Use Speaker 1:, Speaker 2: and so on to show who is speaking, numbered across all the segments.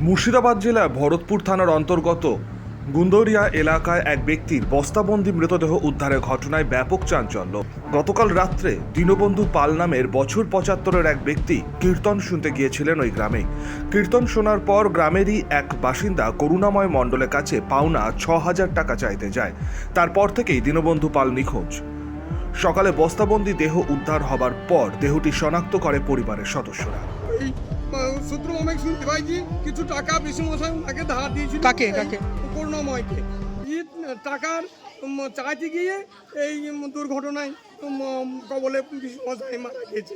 Speaker 1: মুর্শিদাবাদ জেলার ভরতপুর থানার অন্তর্গত গুন্দরিয়া এলাকায় এক ব্যক্তির বস্তাবন্দি মৃতদেহ উদ্ধারের ঘটনায় ব্যাপক চাঞ্চল্য। গতকাল রাত্রে দীনবন্ধু পাল নামের বছর পঁচাত্তরের এক ব্যক্তি কীর্তন শুনতে গিয়েছিলেন ওই গ্রামে। কীর্তন শোনার পর গ্রামেরই এক বাসিন্দা করুণাময় মণ্ডলের কাছে পাওনা ছ হাজার টাকা চাইতে যায়। তারপর থেকেই দীনবন্ধু পাল নিখোঁজ। সকালে বস্তাবন্দি দেহ উদ্ধার হবার পর দেহটি শনাক্ত করে পরিবারের সদস্যরা।
Speaker 2: এই সূত্র অনেক শুনতে পাইছি কিছু টাকা বেশি মশাই ওনাকে ধার দিয়েছিল
Speaker 3: কাকে, কাকে?
Speaker 2: করুণাময়কে টাকার চাইতে গিয়ে এই দুর্ঘটনায় কবলে বিষ্ণু মশাই মারা গেছে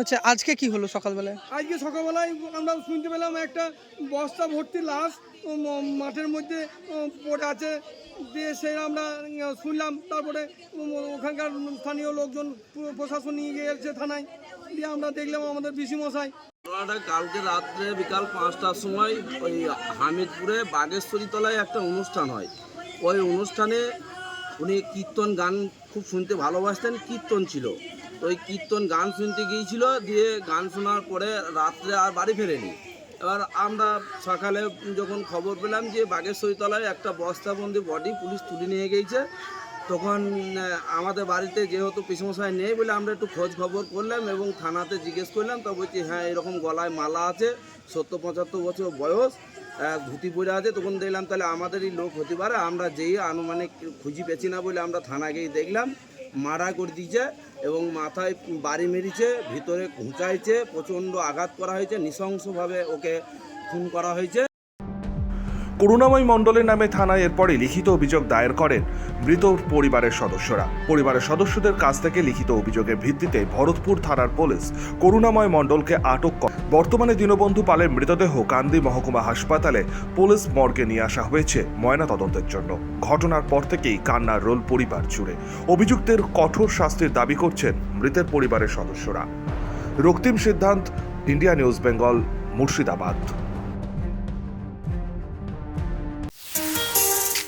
Speaker 3: আচ্ছা আজকে কি হলো সকালবেলায়?
Speaker 2: আজকে সকালবেলায় আমরা শুনতে পেলাম একটা বস্তা ভর্তি লাশ মাঠের মধ্যে পড়ে আছে। দিয়ে সে আমরা শুনলাম তারপরে ওখানকার স্থানীয় লোকজন পুরো প্রশাসন নিয়ে গিয়েছে থানায়। দিয়ে আমরা দেখলাম আমাদের বিশি মশাই
Speaker 4: ঘটনাটা কালকে রাত্রে বিকাল পাঁচটার সময় ওই হামিদপুরে বাগেশ্বরী তলায় একটা অনুষ্ঠান হয়। ওই অনুষ্ঠানে উনি কীর্তন গান খুব শুনতে ভালোবাসতেন কীর্তন ছিল। ওই কীর্তন গান শুনতে গিয়েছিল, দিয়ে গান শোনার পরে রাত্রে আর বাড়ি ফেরেনি। এবার আমরা সকালে যখন খবর পেলাম যে বাগেশ্বরী তলায় একটা বস্তাবন্দি বডি পুলিশ তুলে নিয়ে গিয়েছে, তখন আমাদের বাড়িতে যেহেতু পিসমশাই নেই বলে আমরা একটু খোঁজ খবর করলাম এবং থানাতে জিজ্ঞেস করলাম তো বলছি হ্যাঁ এরকম গলায় মালা আছে, সত্তর পঁচাত্তর বছর বয়স ধুতি পরে আছে। তখন দেখলাম, তাহলে আমাদেরই লোক হতে পারে, আমরা যেই আনুমানিক খুঁজি পেছি না বলে আমরা থানা গিয়ে দেখলাম। মারা করে দিয়েছে এবং মাথায় বাড়ি মেরেছে, ভিতরে ঘুঁচাইছে, প্রচণ্ড আঘাত করা হয়েছে, নৃশংসভাবে ওকে খুন করা হয়েছে।
Speaker 1: করুণাময় মণ্ডলের নামে থানায় এরপরে লিখিত অভিযোগ দায়ের করেন মৃত পরিবারের সদস্যরা। পরিবারের সদস্যদের কাছ থেকে লিখিত অভিযোগের ভিত্তিতে ভরতপুর থানার পুলিশ করুণাময় মণ্ডলকে আটক করে। বর্তমানে দীনবন্ধু পালের মৃতদেহ কান্দি মহকুমা হাসপাতালে পুলিশ মর্গে নিয়ে আসা হয়েছে ময়না তদন্তের জন্য। ঘটনার পর থেকেই কান্নার রোল পরিবার জুড়ে। অভিযুক্তের কঠোর শাস্তির দাবি করছেন মৃতের পরিবারের সদস্যরা। রক্তিম সিদ্ধান্ত, ইন্ডিয়া নিউজ বেঙ্গল, মুর্শিদাবাদ।